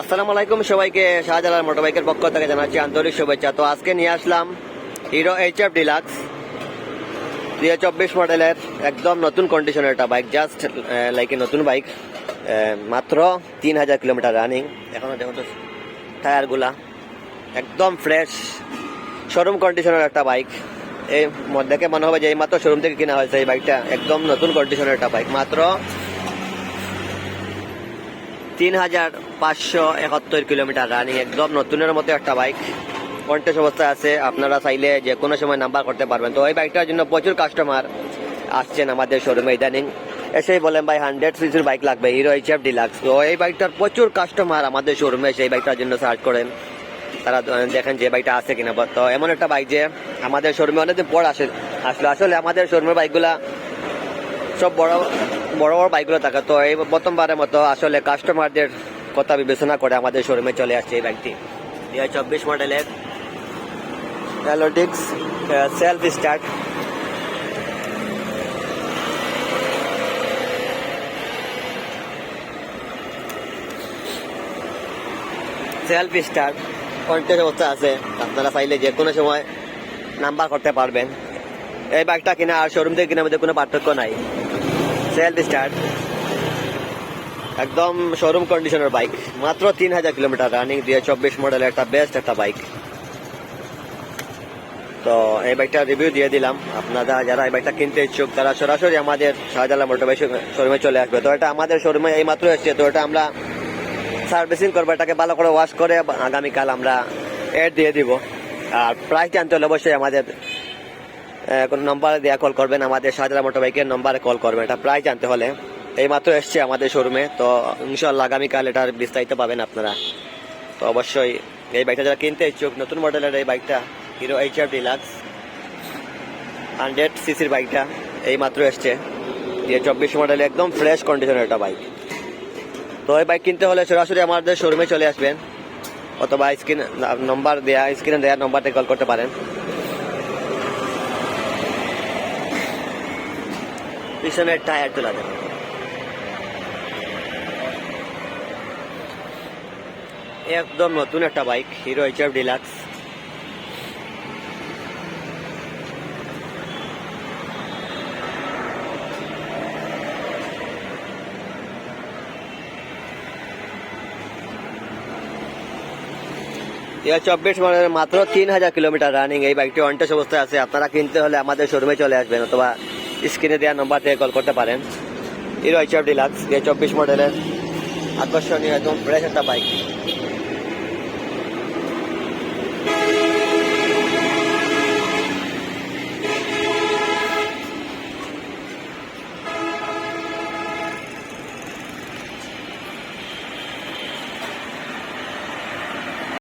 আসসালামু আলাইকুম সবাইকে, শাহজালাল মোটর বাইকের পক্ষ থেকে জানাচ্ছি আন্তরিক শুভেচ্ছা। তো আজকে নিয়ে আসলাম হিরো এইচ এফ ডিলাক্স দুই চব্বিশ মডেলের একদম নতুন কন্ডিশনের একটা বাইক জাস্ট লাইক নতুন বাইক মাত্র তিন হাজার কিলোমিটার রানিং এখনও দেখুন তো টায়ারগুলা একদম ফ্রেশ শোরুম কন্ডিশনের একটা বাইক এই দেখে মনে হবে যে এই মাত্র শোরুম থেকে কেনা হয়েছে এই বাইকটা একদম নতুন কন্ডিশনের একটা বাইক মাত্র তিন হাজার পাঁচশো একাত্তর কিলোমিটার রানিং একদম নতুনের মতো একটা বাইক কন্টেস অবস্থায় আছে, আপনারা চাইলে যে কোনো সময় নাম্বার করতে পারবেন। তো এই বাইকটার জন্য প্রচুর কাস্টমার আসছেন আমাদের শোরুমে ইদানিং। এসেই বলেন, ভাই হান্ড্রেড সিসির বাইক লাগবে হিরো এইচ এফ ডিলাক্স তো এই বাইকটার প্রচুর কাস্টমার আমাদের শোরুমে সেই বাইকটার জন্য সার্চ করেন। তারা দেখেন যে বাইকটা আছে কিনা। তো এমন একটা বাইক যে আমাদের শোরুমে অনেকদিন পর আসে, আসলে। আসলে আমাদের শোরুমের বাইকগুলা সব বড় বড় বড় বাইকগুলো থাকে। তো এই প্রথমবারের মতো আসলে কাস্টমারদের কথা বিবেচনা করে আমাদের শোরুমে চলে আসছে এই দুই হাজার চব্বিশ মডেলের অ্যালোটিক্স সেলফ স্টার্ট সেলফ স্টার্ট কন্টেন্ট অবস্থা আছে, আপনারা চাইলে যে কোনো সময় নাম্বার করতে পারবেন। এই বাইকটা কিনা আর শোরুম থেকে কিনা মধ্যে কোনো পার্থক্য নাই। সেলফ স্টার্ট একদম শোরুম কন্ডিশনের বাইক মাত্র তিন হাজার কিলোমিটার রানিং দিয়ে চব্বিশ মডেলের একটা বেস্ট একটা বাইক তো এই বাইকটা রিভিউ দিয়ে দিলাম। আপনারা যারা এই বাইকটা কিনতে ইচ্ছুক, তারা সরাসরি আমাদের শাহজালা মোটর বাইক শোরুমে চলে আসবে। তো এটা আমাদের শোরুমে এই মাত্র এসছে। তো এটা আমরা সার্ভিসিং করব, এটাকে ভালো করে ওয়াশ করে আগামীকাল আমরা এড দিয়ে দিব। আর প্রাইস জানতে হলে অবশ্যই আমাদের কোন নম্বরে দেওয়া কল করবেন। আমাদের শাহজালা মোটর বাইকের নম্বরে কল করবেন। এটা প্রাইস জানতে হলে। এই মাত্র এসছে আমাদের শোরুমে তো ইনশাল্লাহ আগামীকাল এটার বিস্তারিত পাবেন আপনারা। তো অবশ্যই এই বাইকটা যারা কিনতে ইচ্ছুক, নতুন মডেলের এই বাইকটা Hero H F Deluxe hundred সিসির বাইকটা এই মাত্র এসছে। দিয়ে চব্বিশ মডেল একদম ফ্রেশ কন্ডিশনের একটা বাইক তো এই বাইক কিনতে হলে সরাসরি আমাদের শোরুমে চলে আসবেন। অথবা স্ক্রিন নম্বর দেয়া, স্ক্রিনে দেওয়া নম্বরতে কল করতে পারেন। পিছনের টায়ার তোলা যাবে একদম নতুন একটা bike Hero H F Deluxe চব্বিশ মডেলের মাত্র তিন হাজার কিলোমিটার রানিং এই বাইকটি অনটেস অবস্থায় আছে। আপনারা কিনতে হলে আমাদের শোরুমে চলে আসবেন অথবা স্ক্রিনে দেওয়া নম্বর থেকে কল করতে পারেন। হিরো এইচ এফ ডিলাক্স এই চব্বিশ মডেলের আকর্ষণীয় একদম ফ্রেশ একটা বাইক